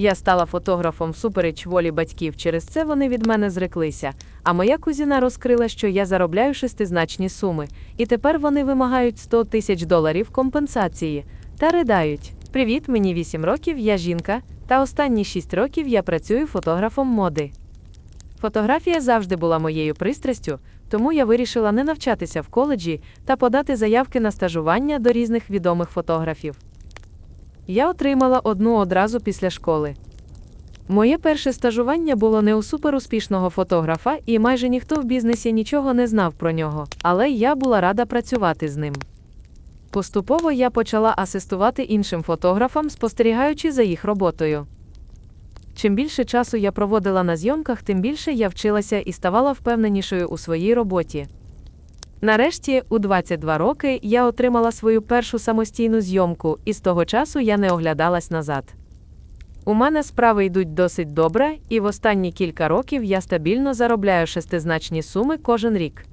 Я стала фотографом всупереч волі батьків, через це вони від мене зреклися. А моя кузіна розкрила, що я заробляю шестизначні суми, і тепер вони вимагають 100 тисяч доларів компенсації та ридають. Привіт, мені 8 років, я жінка, та останні 6 років я працюю фотографом моди. Фотографія завжди була моєю пристрастю, тому я вирішила не навчатися в коледжі та подати заявки на стажування до різних відомих фотографів. Я отримала одну одразу після школи. Моє перше стажування було не у суперуспішного фотографа, і майже ніхто в бізнесі нічого не знав про нього, але я була рада працювати з ним. Поступово я почала асистувати іншим фотографам, спостерігаючи за їх роботою. Чим більше часу я проводила на зйомках, тим більше я вчилася і ставала впевненішою у своїй роботі. Нарешті, у 22 роки, я отримала свою першу самостійну зйомку, і з того часу я не оглядалась назад. У мене справи йдуть досить добре, і в останні кілька років я стабільно заробляю шестизначні суми кожен рік.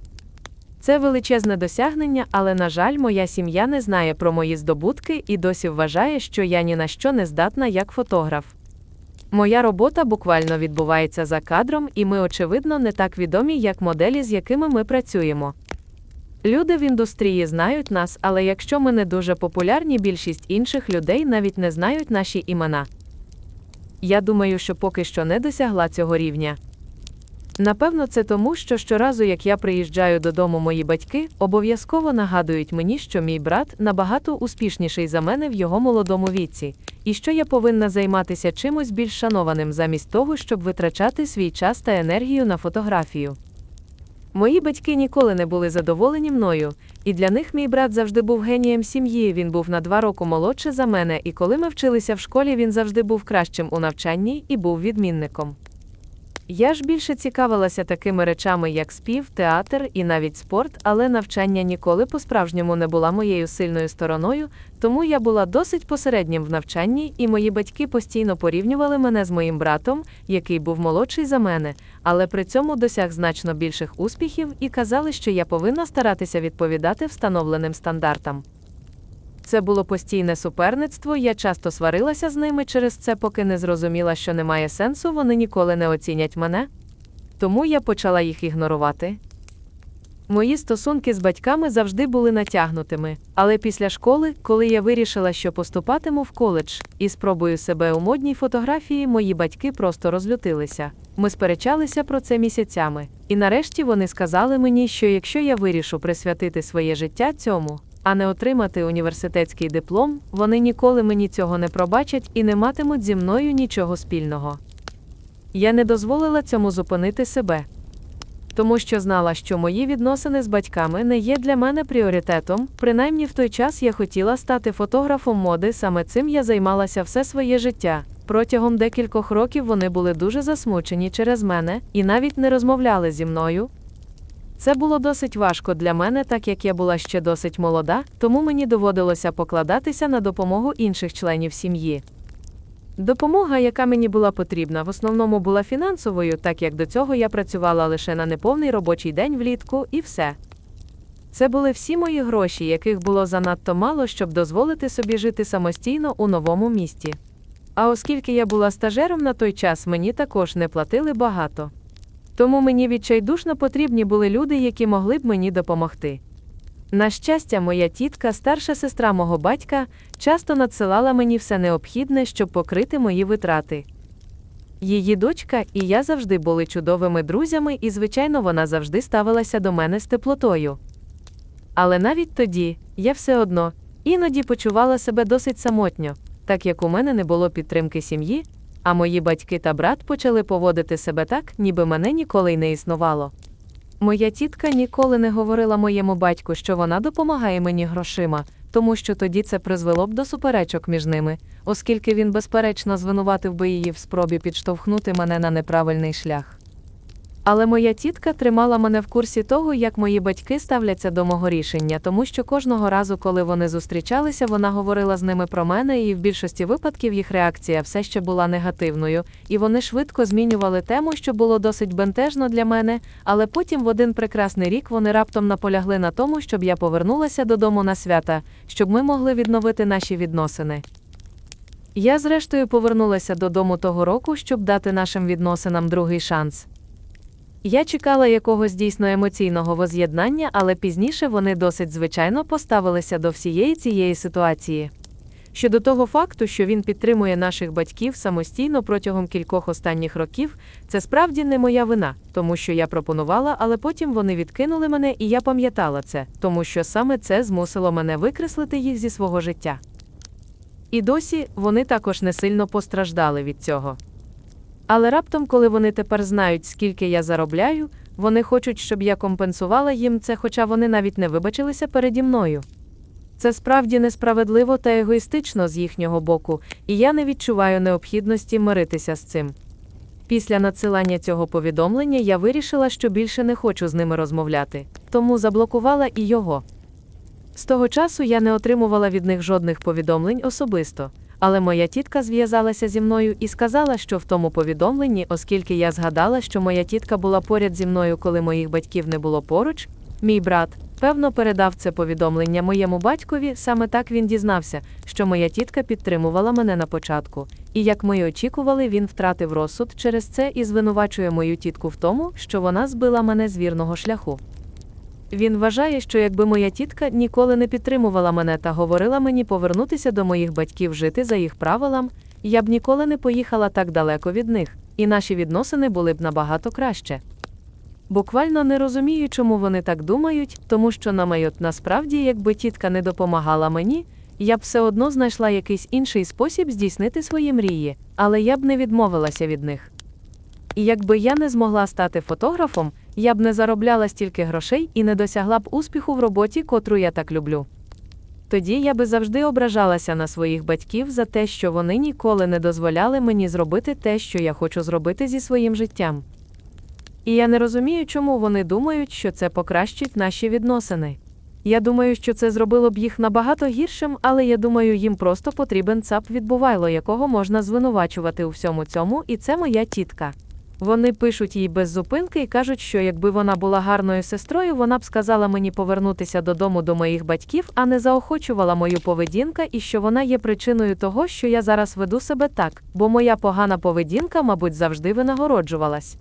Це величезне досягнення, але, на жаль, моя сім'я не знає про мої здобутки і досі вважає, що я ні на що не здатна як фотограф. Моя робота буквально відбувається за кадром, і ми, очевидно, не так відомі, як моделі, з якими ми працюємо. Люди в індустрії знають нас, але якщо ми не дуже популярні, більшість інших людей навіть не знають наші імена. Я думаю, що поки що не досягла цього рівня. Напевно, це тому, що щоразу, як я приїжджаю додому, мої батьки обов'язково нагадують мені, що мій брат набагато успішніший за мене в його молодому віці, і що я повинна займатися чимось більш шанованим замість того, щоб витрачати свій час та енергію на фотографію. Мої батьки ніколи не були задоволені мною, і для них мій брат завжди був генієм сім'ї. Він був на два роки молодше за мене, і коли ми вчилися в школі, він завжди був кращим у навчанні і був відмінником. Я ж більше цікавилася такими речами, як спів, театр і навіть спорт, але навчання ніколи по-справжньому не була моєю сильною стороною, тому я була досить посереднім в навчанні, і мої батьки постійно порівнювали мене з моїм братом, який був молодший за мене, але при цьому досяг значно більших успіхів і казали, що я повинна старатися відповідати встановленим стандартам. Це було постійне суперництво, я часто сварилася з ними через це, поки не зрозуміла, що немає сенсу, вони ніколи не оцінять мене. Тому я почала їх ігнорувати. Мої стосунки з батьками завжди були натягнутими, але після школи, коли я вирішила, що поступатиму в коледж і спробую себе у модній фотографії, мої батьки просто розлютилися. Ми сперечалися про це місяцями, і нарешті вони сказали мені, що якщо я вирішу присвятити своє життя цьому, а не отримати університетський диплом, вони ніколи мені цього не пробачать і не матимуть зі мною нічого спільного. Я не дозволила цьому зупинити себе. Тому що знала, що мої відносини з батьками не є для мене пріоритетом, принаймні в той час я хотіла стати фотографом моди, саме цим я займалася все своє життя. Протягом декількох років вони були дуже засмучені через мене і навіть не розмовляли зі мною, це було досить важко для мене, так як я була ще досить молода, тому мені доводилося покладатися на допомогу інших членів сім'ї. Допомога, яка мені була потрібна, в основному була фінансовою, так як до цього я працювала лише на неповний робочий день влітку, і все. Це були всі мої гроші, яких було занадто мало, щоб дозволити собі жити самостійно у новому місті. А оскільки я була стажером на той час, мені також не платили багато. Тому мені відчайдушно потрібні були люди, які могли б мені допомогти. На щастя, моя тітка, старша сестра мого батька, часто надсилала мені все необхідне, щоб покрити мої витрати. Її дочка і я завжди були чудовими друзями, і, звичайно, вона завжди ставилася до мене з теплотою. Але навіть тоді я все одно іноді почувала себе досить самотньо, так як у мене не було підтримки сім'ї, а мої батьки та брат почали поводити себе так, ніби мене ніколи й не існувало. Моя тітка ніколи не говорила моєму батьку, що вона допомагає мені грошима, тому що тоді це призвело б до суперечок між ними, оскільки він, безперечно, звинуватив би її в спробі підштовхнути мене на неправильний шлях. Але моя тітка тримала мене в курсі того, як мої батьки ставляться до мого рішення, тому що кожного разу, коли вони зустрічалися, вона говорила з ними про мене, і в більшості випадків їх реакція все ще була негативною, і вони швидко змінювали тему, що було досить бентежно для мене. Але потім в один прекрасний рік вони раптом наполягли на тому, щоб я повернулася додому на свята, щоб ми могли відновити наші відносини. Я, зрештою, повернулася додому того року, щоб дати нашим відносинам другий шанс. Я чекала якогось дійсно емоційного воз'єднання, але пізніше вони досить звичайно поставилися до всієї цієї ситуації. Щодо того факту, що він підтримує наших батьків самостійно протягом кількох останніх років, це справді не моя вина, тому що я пропонувала, але потім вони відкинули мене, і я пам'ятала це, тому що саме це змусило мене викреслити їх зі свого життя. І досі вони також не сильно постраждали від цього. Але раптом, коли вони тепер знають, скільки я заробляю, вони хочуть, щоб я компенсувала їм це, хоча вони навіть не вибачилися переді мною. Це справді несправедливо та егоїстично з їхнього боку, і я не відчуваю необхідності миритися з цим. Після надсилання цього повідомлення я вирішила, що більше не хочу з ними розмовляти, тому заблокувала і його. З того часу я не отримувала від них жодних повідомлень особисто, але моя тітка зв'язалася зі мною і сказала, що в тому повідомленні, оскільки я згадала, що моя тітка була поряд зі мною, коли моїх батьків не було поруч, мій брат, певно, передав це повідомлення моєму батькові, саме так він дізнався, що моя тітка підтримувала мене на початку, і як ми й очікували, він втратив розсуд через це і звинувачує мою тітку в тому, що вона збила мене з вірного шляху. Він вважає, що якби моя тітка ніколи не підтримувала мене та говорила мені повернутися до моїх батьків жити за їх правилам, я б ніколи не поїхала так далеко від них, і наші відносини були б набагато краще. Буквально не розумію, чому вони так думають, тому що на майот насправді, якби тітка не допомагала мені, я б все одно знайшла якийсь інший спосіб здійснити свої мрії, але я б не відмовилася від них. І якби я не змогла стати фотографом, я б не заробляла стільки грошей і не досягла б успіху в роботі, котру я так люблю. Тоді я би завжди ображалася на своїх батьків за те, що вони ніколи не дозволяли мені зробити те, що я хочу зробити зі своїм життям. І я не розумію, чому вони думають, що це покращить наші відносини. Я думаю, що це зробило б їх набагато гіршим, але я думаю, їм просто потрібен цап відбувайло, якого можна звинувачувати у всьому цьому, і це моя тітка. Вони пишуть їй без зупинки і кажуть, що якби вона була гарною сестрою, вона б сказала мені повернутися додому до моїх батьків, а не заохочувала мою поведінка, і що вона є причиною того, що я зараз веду себе так, бо моя погана поведінка, мабуть, завжди винагороджувалась.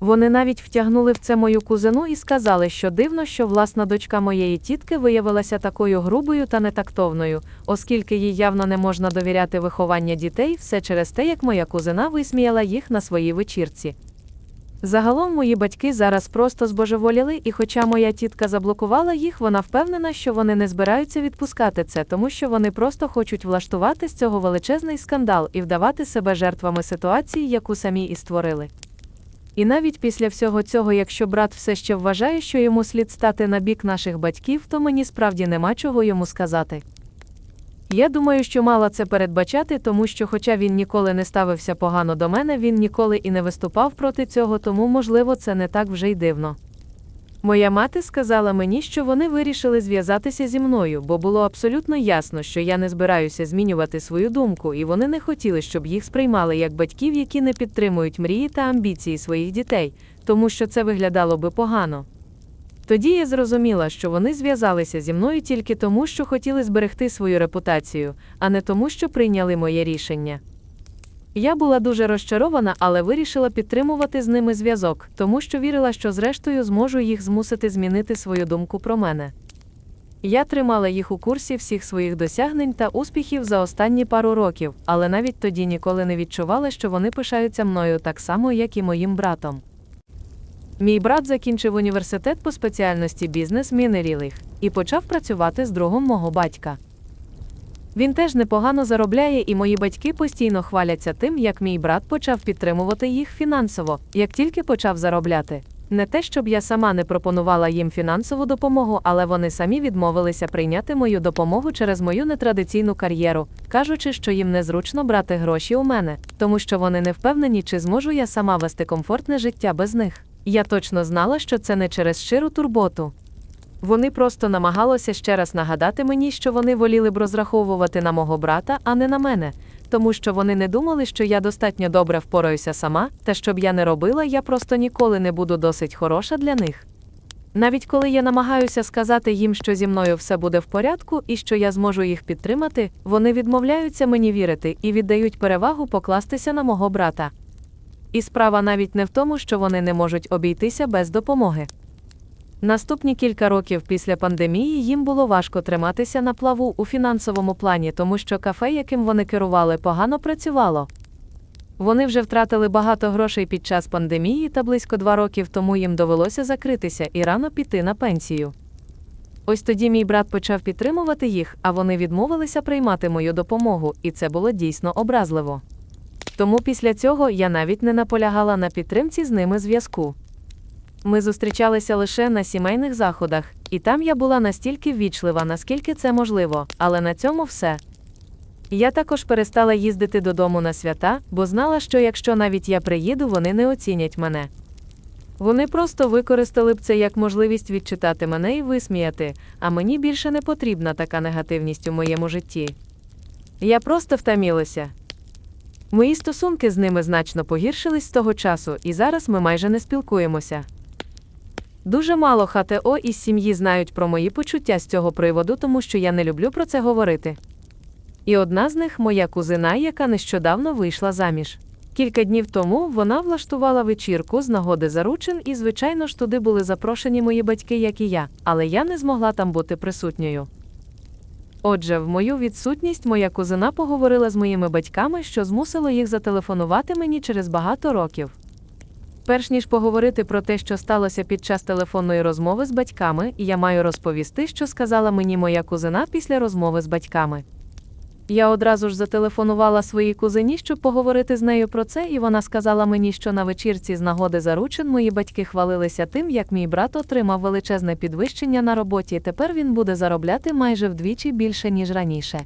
Вони навіть втягнули в це мою кузину і сказали, що дивно, що власна дочка моєї тітки виявилася такою грубою та нетактовною, оскільки їй явно не можна довіряти виховання дітей, все через те, як моя кузина висміяла їх на своїй вечірці. Загалом мої батьки зараз просто збожеволіли, і хоча моя тітка заблокувала їх, вона впевнена, що вони не збираються відпускати це, тому що вони просто хочуть влаштувати з цього величезний скандал і вдавати себе жертвами ситуації, яку самі і створили. І навіть після всього цього, якщо брат все ще вважає, що йому слід стати на бік наших батьків, то мені справді нема чого йому сказати. Я думаю, що мала це передбачати, тому що, хоча він ніколи не ставився погано до мене, він ніколи і не виступав проти цього, тому, можливо, це не так вже й дивно. Моя мати сказала мені, що вони вирішили зв'язатися зі мною, бо було абсолютно ясно, що я не збираюся змінювати свою думку, і вони не хотіли, щоб їх сприймали як батьків, які не підтримують мрії та амбіції своїх дітей, тому що це виглядало би погано. Тоді я зрозуміла, що вони зв'язалися зі мною тільки тому, що хотіли зберегти свою репутацію, а не тому, що прийняли моє рішення. Я була дуже розчарована, але вирішила підтримувати з ними зв'язок, тому що вірила, що зрештою зможу їх змусити змінити свою думку про мене. Я тримала їх у курсі всіх своїх досягнень та успіхів за останні пару років, але навіть тоді ніколи не відчувала, що вони пишаються мною так само, як і моїм братом. Мій брат закінчив університет по спеціальності бізнес Мінерілих і почав працювати з другом мого батька. Він теж непогано заробляє, і мої батьки постійно хваляться тим, як мій брат почав підтримувати їх фінансово, як тільки почав заробляти. Не те, щоб я сама не пропонувала їм фінансову допомогу, але вони самі відмовилися прийняти мою допомогу через мою нетрадиційну кар'єру, кажучи, що їм незручно брати гроші у мене, тому що вони не впевнені, чи зможу я сама вести комфортне життя без них. Я точно знала, що це не через щиру турботу. Вони просто намагалися ще раз нагадати мені, що вони воліли б розраховувати на мого брата, а не на мене, тому що вони не думали, що я достатньо добре впораюся сама, та щоб я не робила, я просто ніколи не буду досить хороша для них. Навіть коли я намагаюся сказати їм, що зі мною все буде в порядку і що я зможу їх підтримати, вони відмовляються мені вірити і віддають перевагу покластися на мого брата. І справа навіть не в тому, що вони не можуть обійтися без допомоги. Наступні кілька років після пандемії їм було важко триматися на плаву у фінансовому плані, тому що кафе, яким вони керували, погано працювало. Вони вже втратили багато грошей під час пандемії та близько два років тому їм довелося закритися і рано піти на пенсію. Ось тоді мій брат почав підтримувати їх, а вони відмовилися приймати мою допомогу, і це було дійсно образливо. Тому після цього я навіть не наполягала на підтримці з ними зв'язку. Ми зустрічалися лише на сімейних заходах, і там я була настільки ввічлива, наскільки це можливо, але на цьому все. Я також перестала їздити додому на свята, бо знала, що якщо навіть я приїду, вони не оцінять мене. Вони просто використали б це як можливість відчитати мене і висміяти, а мені більше не потрібна така негативність у моєму житті. Я просто втомилася. Мої стосунки з ними значно погіршились з того часу, і зараз ми майже не спілкуємося. Дуже мало ХТО із сім'ї знають про мої почуття з цього приводу, тому що я не люблю про це говорити. І одна з них моя кузина, яка нещодавно вийшла заміж. Кілька днів тому вона влаштувала вечірку з нагоди заручин, і, звичайно ж, туди були запрошені мої батьки, як і я, але я не змогла там бути присутньою. Отже, в мою відсутність моя кузина поговорила з моїми батьками, що змусило їх зателефонувати мені через багато років. Перш ніж поговорити про те, що сталося під час телефонної розмови з батьками, я маю розповісти, що сказала мені моя кузина після розмови з батьками. Я одразу ж зателефонувала своїй кузині, щоб поговорити з нею про це, і вона сказала мені, що на вечірці з нагоди заручин мої батьки хвалилися тим, як мій брат отримав величезне підвищення на роботі, і тепер він буде заробляти майже вдвічі більше, ніж раніше.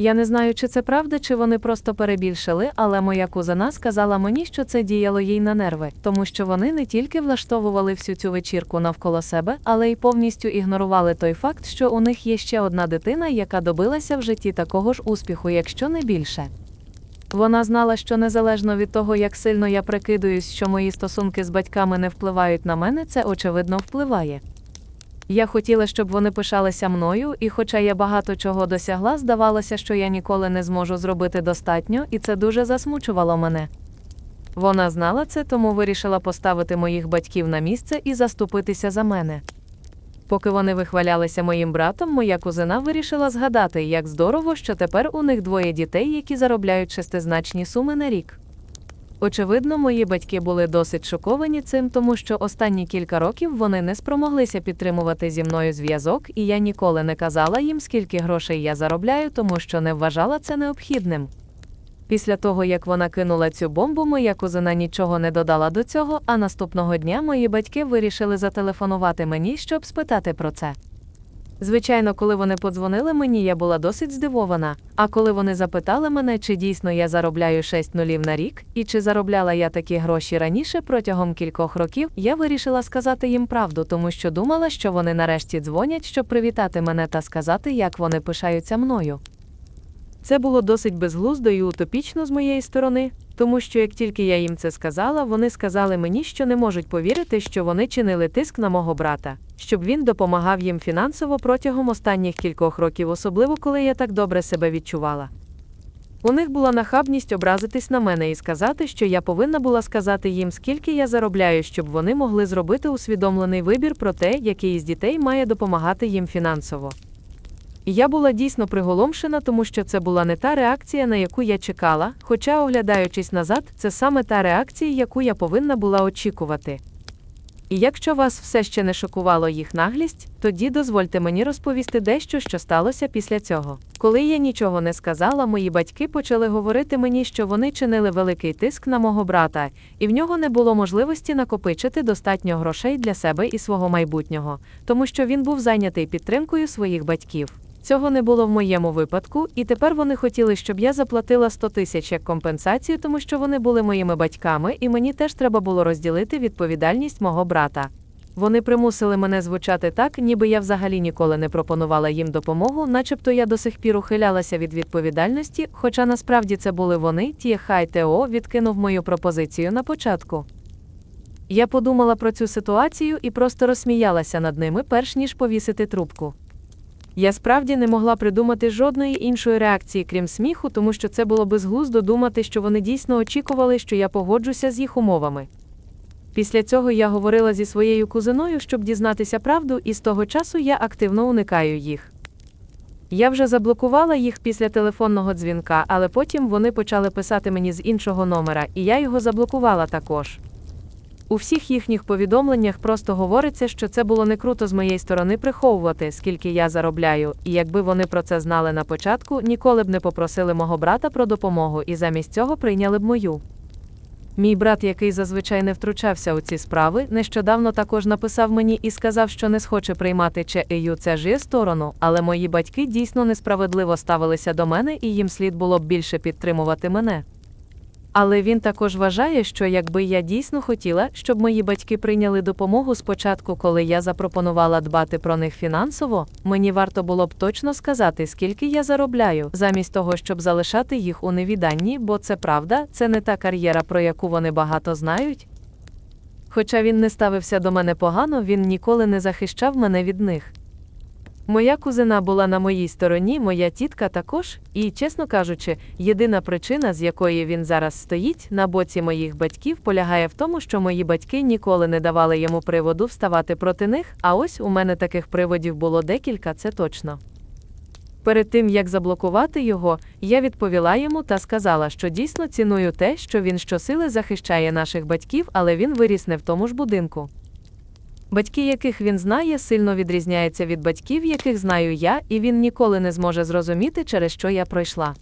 Я не знаю, чи це правда, чи вони просто перебільшили, але моя кузина сказала мені, що це діяло їй на нерви, тому що вони не тільки влаштовували всю цю вечірку навколо себе, але й повністю ігнорували той факт, що у них є ще одна дитина, яка добилася в житті такого ж успіху, якщо не більше. Вона знала, що незалежно від того, як сильно я прикидуюсь, що мої стосунки з батьками не впливають на мене, це очевидно впливає. Я хотіла, щоб вони пишалися мною, і хоча я багато чого досягла, здавалося, що я ніколи не зможу зробити достатньо, і це дуже засмучувало мене. Вона знала це, тому вирішила поставити моїх батьків на місце і заступитися за мене. Поки вони вихвалялися моїм братом, моя кузина вирішила згадати, як здорово, що тепер у них двоє дітей, які заробляють шестизначні суми на рік. Очевидно, мої батьки були досить шоковані цим, тому що останні кілька років вони не спромоглися підтримувати зі мною зв'язок, і я ніколи не казала їм, скільки грошей я заробляю, тому що не вважала це необхідним. Після того, як вона кинула цю бомбу, моя кузина нічого не додала до цього, а наступного дня мої батьки вирішили зателефонувати мені, щоб спитати про це. Звичайно, коли вони подзвонили мені, я була досить здивована. А коли вони запитали мене, чи дійсно я заробляю 6 нулів на рік, і чи заробляла я такі гроші раніше протягом кількох років, я вирішила сказати їм правду, тому що думала, що вони нарешті дзвонять, щоб привітати мене та сказати, як вони пишаються мною. Це було досить безглуздо і утопічно з моєї сторони, тому що як тільки я їм це сказала, вони сказали мені, що не можуть повірити, що вони чинили тиск на мого брата, щоб він допомагав їм фінансово протягом останніх кількох років, особливо коли я так добре себе відчувала. У них була нахабність образитись на мене і сказати, що я повинна була сказати їм, скільки я заробляю, щоб вони могли зробити усвідомлений вибір про те, який із дітей має допомагати їм фінансово. І я була дійсно приголомшена, тому що це була не та реакція, на яку я чекала, хоча, оглядаючись назад, це саме та реакція, яку я повинна була очікувати. І якщо вас все ще не шокувало їх наглість, тоді дозвольте мені розповісти дещо, що сталося після цього. Коли я нічого не сказала, мої батьки почали говорити мені, що вони чинили великий тиск на мого брата, і в нього не було можливості накопичити достатньо грошей для себе і свого майбутнього, тому що він був зайнятий підтримкою своїх батьків. Цього не було в моєму випадку, і тепер вони хотіли, щоб я заплатила 100 тисяч як компенсацію, тому що вони були моїми батьками, і мені теж треба було розділити відповідальність мого брата. Вони примусили мене звучати так, ніби я взагалі ніколи не пропонувала їм допомогу, начебто я до сих пір ухилялася від відповідальності, хоча насправді це були вони, ті хай ТО відкинув мою пропозицію на початку. Я подумала про цю ситуацію і просто розсміялася над ними, перш ніж повісити трубку. Я справді не могла придумати жодної іншої реакції, крім сміху, тому що це було безглуздо думати, що вони дійсно очікували, що я погоджуся з їх умовами. Після цього я говорила зі своєю кузиною, щоб дізнатися правду, і з того часу я активно уникаю їх. Я вже заблокувала їх після телефонного дзвінка, але потім вони почали писати мені з іншого номера, і я його заблокувала також. У всіх їхніх повідомленнях просто говориться, що це було не круто з моєї сторони приховувати, скільки я заробляю, і якби вони про це знали на початку, ніколи б не попросили мого брата про допомогу і замість цього прийняли б мою. Мій брат, який зазвичай не втручався у ці справи, нещодавно також написав мені і сказав, що не схоче приймати ЧЕЮ це ж сторону, але мої батьки дійсно несправедливо ставилися до мене і їм слід було б більше підтримувати мене. Але він також вважає, що якби я дійсно хотіла, щоб мої батьки прийняли допомогу спочатку, коли я запропонувала дбати про них фінансово, мені варто було б точно сказати, скільки я заробляю, замість того, щоб залишати їх у невіданні, бо це правда, це не та кар'єра, про яку вони багато знають. Хоча він не ставився до мене погано, він ніколи не захищав мене від них. Моя кузина була на моїй стороні, моя тітка також, і, чесно кажучи, єдина причина, з якої він зараз стоїть на боці моїх батьків, полягає в тому, що мої батьки ніколи не давали йому приводу вставати проти них, а ось у мене таких приводів було декілька, це точно. Перед тим як заблокувати його, я відповіла йому та сказала, що дійсно ціную те, що він щосили захищає наших батьків, але він виріс не в тому ж будинку. Батьки, яких він знає, сильно відрізняються від батьків, яких знаю я, і він ніколи не зможе зрозуміти, через що я пройшла.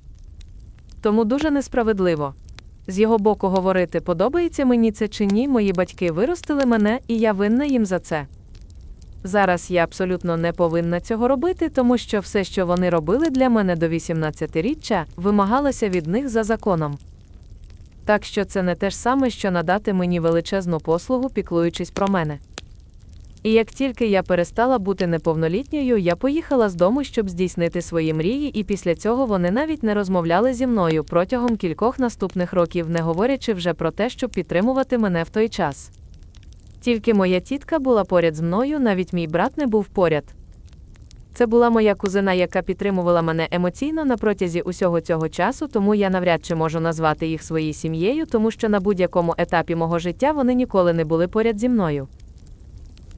Тому дуже несправедливо. З його боку говорити, подобається мені це чи ні, мої батьки виростили мене, і я винна їм за це. Зараз я абсолютно не повинна цього робити, тому що все, що вони робили для мене до 18-річчя, вимагалося від них за законом. Так що це не те ж саме, що надати мені величезну послугу, піклуючись про мене. І як тільки я перестала бути неповнолітньою, я поїхала з дому, щоб здійснити свої мрії, і після цього вони навіть не розмовляли зі мною протягом кількох наступних років, не говорячи вже про те, щоб підтримувати мене в той час. Тільки моя тітка була поряд з мною, навіть мій брат не був поряд. Це була моя кузина, яка підтримувала мене емоційно на протязі усього цього часу, тому я навряд чи можу назвати їх своєю сім'єю, тому що на будь-якому етапі мого життя вони ніколи не були поряд зі мною.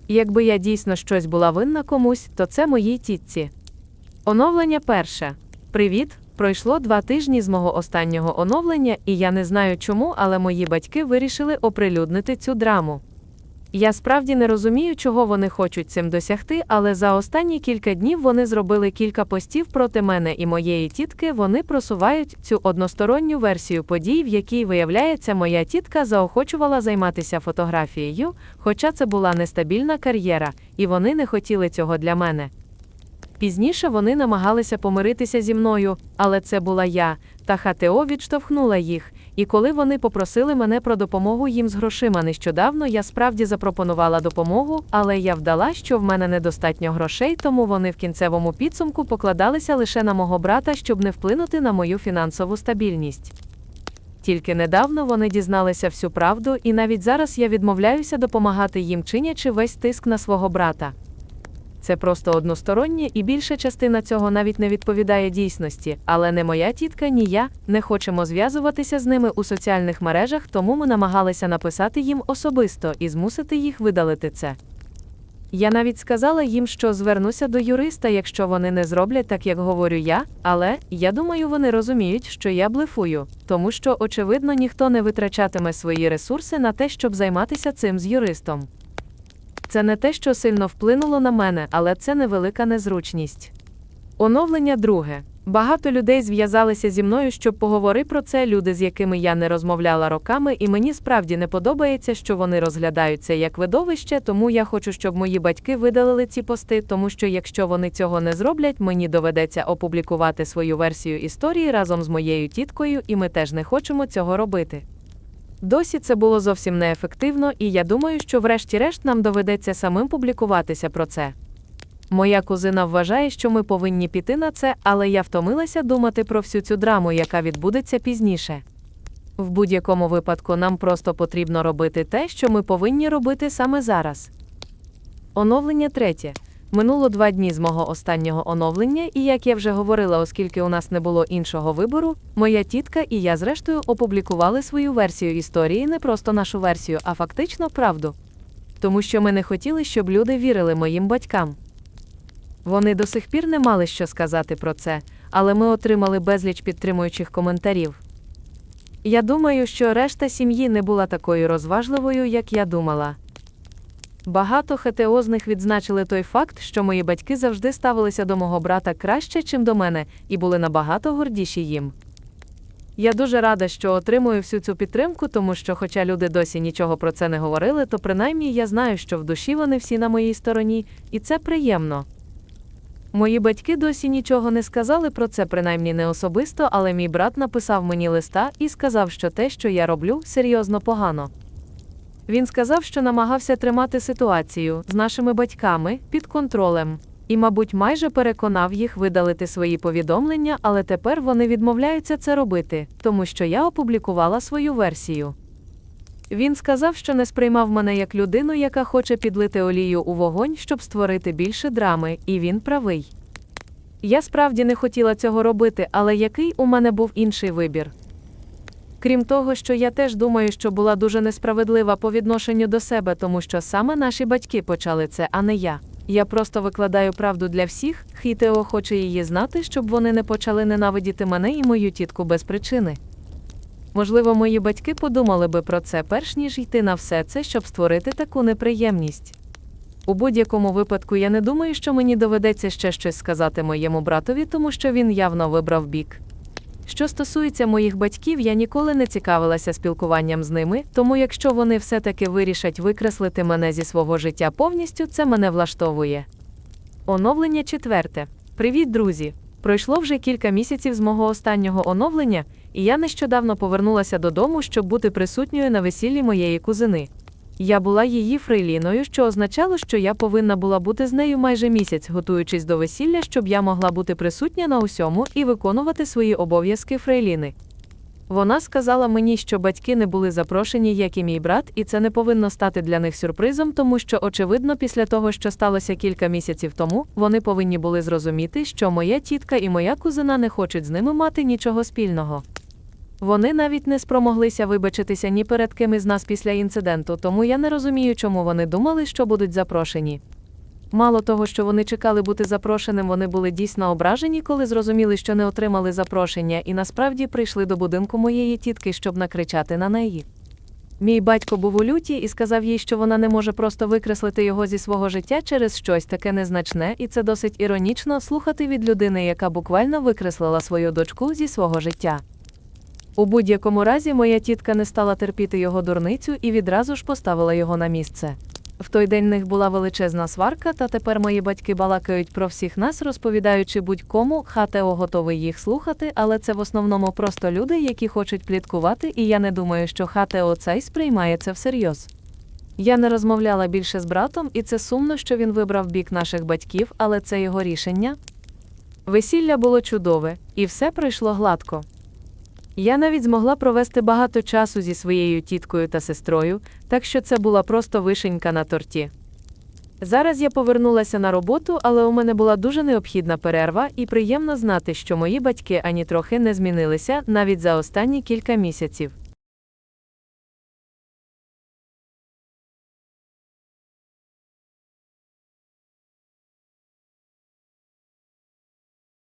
Якби я дійсно щось була винна комусь, то це моїй тітці. Оновлення перше. Привіт! Пройшло два тижні з мого останнього оновлення, і я не знаю чому, але мої батьки вирішили оприлюднити цю драму. Я справді не розумію, чого вони хочуть цим досягти, але за останні кілька днів вони зробили кілька постів проти мене і моєї тітки. Вони просувають цю односторонню версію подій, в якій, виявляється, моя тітка заохочувала займатися фотографією, хоча це була нестабільна кар'єра, і вони не хотіли цього для мене. Пізніше вони намагалися помиритися зі мною, але це була я, та ХТО відштовхнула їх. І коли вони попросили мене про допомогу їм з грошима нещодавно, я справді запропонувала допомогу, але я вдала, що в мене недостатньо грошей, тому вони в кінцевому підсумку покладалися лише на мого брата, щоб не вплинути на мою фінансову стабільність. Тільки недавно вони дізналися всю правду, і навіть зараз я відмовляюся допомагати їм, чинячи весь тиск на свого брата. Це просто одностороннє, і більша частина цього навіть не відповідає дійсності, але не моя тітка, ні я не хочемо зв'язуватися з ними у соціальних мережах, тому ми намагалися написати їм особисто і змусити їх видалити це. Я навіть сказала їм, що звернуся до юриста, якщо вони не зроблять так, як говорю я, але я думаю, вони розуміють, що я блефую, тому що, очевидно, ніхто не витрачатиме свої ресурси на те, щоб займатися цим з юристом. Це не те, що сильно вплинуло на мене, але це невелика незручність. Оновлення друге. Багато людей зв'язалися зі мною, щоб поговорити про це, люди, з якими я не розмовляла роками, і мені справді не подобається, що вони розглядають це як видовище, тому я хочу, щоб мої батьки видалили ці пости, тому що якщо вони цього не зроблять, мені доведеться опублікувати свою версію історії разом з моєю тіткою, і ми теж не хочемо цього робити. Досі це було зовсім неефективно, і я думаю, що врешті-решт нам доведеться самим публікуватися про це. Моя кузина вважає, що ми повинні піти на це, але я втомилася думати про всю цю драму, яка відбудеться пізніше. В будь-якому випадку нам просто потрібно робити те, що ми повинні робити саме зараз. Оновлення третє. Минуло два дні з мого останнього оновлення, і як я вже говорила, оскільки у нас не було іншого вибору, моя тітка і я, зрештою, опублікували свою версію історії, не просто нашу версію, а фактично правду. Тому що ми не хотіли, щоб люди вірили моїм батькам. Вони до сих пір не мали що сказати про це, але ми отримали безліч підтримуючих коментарів. Я думаю, що решта сім'ї не була такою розважливою, як я думала. Багато ХТО з них відзначили той факт, що мої батьки завжди ставилися до мого брата краще, чим до мене, і були набагато гордіші їм. Я дуже рада, що отримую всю цю підтримку, тому що, хоча люди досі нічого про це не говорили, то принаймні я знаю, що в душі вони всі на моїй стороні, і це приємно. Мої батьки досі нічого не сказали про це, принаймні не особисто, але мій брат написав мені листа і сказав, що те, що я роблю, серйозно погано. Він сказав, що намагався тримати ситуацію з нашими батьками під контролем. І, мабуть, майже переконав їх видалити свої повідомлення, але тепер вони відмовляються це робити, тому що я опублікувала свою версію. Він сказав, що не сприймав мене як людину, яка хоче підлити олію у вогонь, щоб створити більше драми, і він правий. Я справді не хотіла цього робити, але який у мене був інший вибір? Крім того, що я теж думаю, що була дуже несправедлива по відношенню до себе, тому що саме наші батьки почали це, а не я. Я просто викладаю правду для всіх, Хітео хоче її знати, щоб вони не почали ненавидіти мене і мою тітку без причини. Можливо, мої батьки подумали би про це, перш ніж йти на все це, щоб створити таку неприємність. У будь-якому випадку я не думаю, що мені доведеться ще щось сказати моєму братові, тому що він явно вибрав бік. Що стосується моїх батьків, я ніколи не цікавилася спілкуванням з ними, тому якщо вони все-таки вирішать викреслити мене зі свого життя повністю, це мене влаштовує. Оновлення четверте. Привіт, друзі! Пройшло вже кілька місяців з мого останнього оновлення, і я нещодавно повернулася додому, щоб бути присутньою на весіллі моєї кузини. Я була її фрейліною, що означало, що я повинна була бути з нею майже місяць, готуючись до весілля, щоб я могла бути присутня на усьому і виконувати свої обов'язки фрейліни. Вона сказала мені, що батьки не були запрошені, як і мій брат, і це не повинно стати для них сюрпризом, тому що, очевидно, після того, що сталося кілька місяців тому, вони повинні були зрозуміти, що моя тітка і моя кузина не хочуть з ними мати нічого спільного. Вони навіть не спромоглися вибачитися ні перед ким із нас після інциденту, тому я не розумію, чому вони думали, що будуть запрошені. Мало того, що вони чекали бути запрошеним, вони були дійсно ображені, коли зрозуміли, що не отримали запрошення, і насправді прийшли до будинку моєї тітки, щоб накричати на неї. Мій батько був у люті і сказав їй, що вона не може просто викреслити його зі свого життя через щось таке незначне, і це досить іронічно слухати від людини, яка буквально викреслила свою дочку зі свого життя. У будь-якому разі моя тітка не стала терпіти його дурницю і відразу ж поставила його на місце. В той день в них була величезна сварка, та тепер мої батьки балакають про всіх нас, розповідаючи будь-кому, ХТО готовий їх слухати, але це в основному просто люди, які хочуть пліткувати, і я не думаю, що ХТО цей сприймає це всерйоз. Я не розмовляла більше з братом, і це сумно, що він вибрав бік наших батьків, але це його рішення. Весілля було чудове, і все пройшло гладко. Я навіть змогла провести багато часу зі своєю тіткою та сестрою, так що це була просто вишенька на торті. Зараз я повернулася на роботу, але у мене була дуже необхідна перерва, і приємно знати, що мої батьки ані трохи не змінилися навіть за останні кілька місяців.